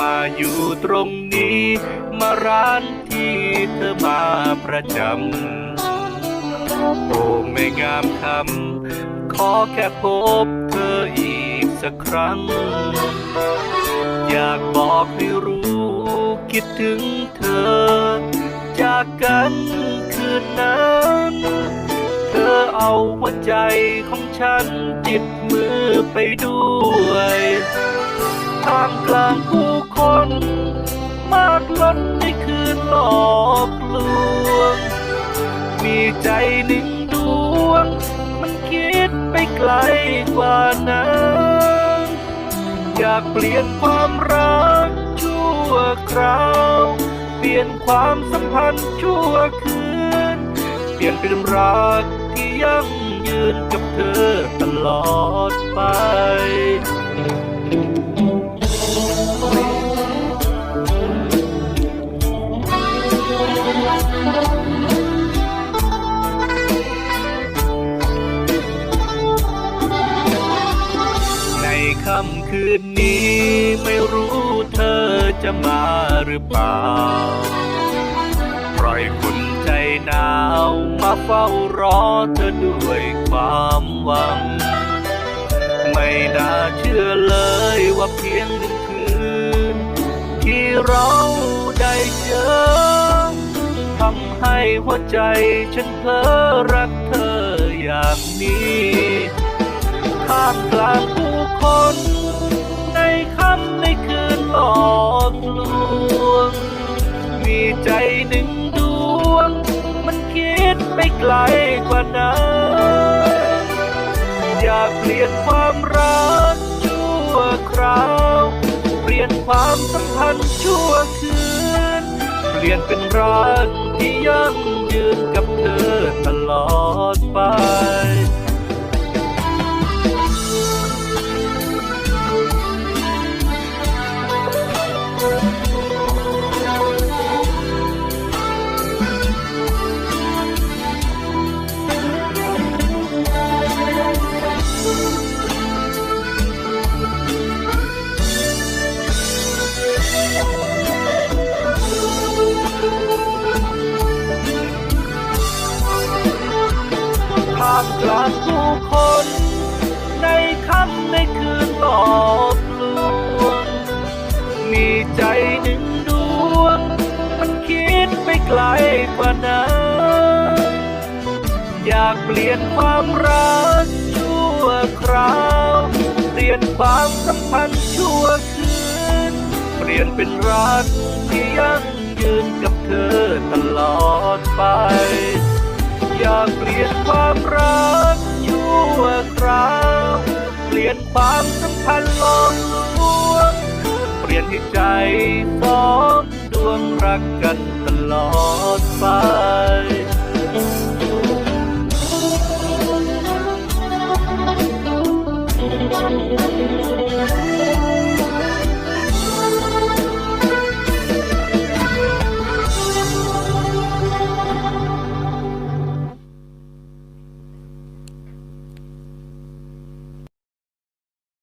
มาอยู่ตรงนี้ มาร้านที่เธอมาประจำ โอ้ไม่งามคำขอแค่พบเธออีกสักครั้ง อยากบอกให้รู้คิดถึงเธอ จากกันคืนนั้นเธอเอาหัวใจของฉันจิตมือไปด้วย ทามกลางผูากล้นในคืนหลอกลวง มีใจหนึ่งดวง มันคิดไปไกลกว่านั้นอยากเปลี่ยนความรักชั่วคราว เปลี่ยนความสัมพันธ์ชั่วคืน เปลี่ยนเป็นรักที่ยั่งยืนกับเธอตลอดไป ในค่ำคืนนี้ไม่รู้เธอจะมาหรือเปล่า ปล่อยคนใจหนาวมาเฝ้ารอเธอด้วยความหวัง ไม่น่าเชื่อเลยว่าเพียงหนึ่งคืน ที่เราได้เจอ ทำให้หัวใจฉันเพ้อรักเธออย่างนี้ท่ามกลางผู้คน ในค่ำในคืนหลอกลวง มีใจหนึ่งดวง มันคิดไปไกลกว่านั้น อยากเปลี่ยนความรักชั่วคราว เปลี่ยนความสัมพันธ์ชั่วคืน เปลี่ยนเป็นรัก ที่ยั่งยืนกับามกลางผู้คน ในค่ำในคืนหลอกลวง มีใจหนึ่งดวง มันคิดไปไกลกว่านั้นอยากเปลี่ยนความรักชั่วคราว เปลี่ยนความสัมพันธ์ชั่วคืน เปลี่ยนเป็นรักที่ยั่งยืนกับเธอตลอดไป อยากเปลี่ยนความรักชั่วคราวเปลี่ยนความสัมพันธ์ลองลวงเปลี่ยนให้ใจสองดวงรักกันตลอดไป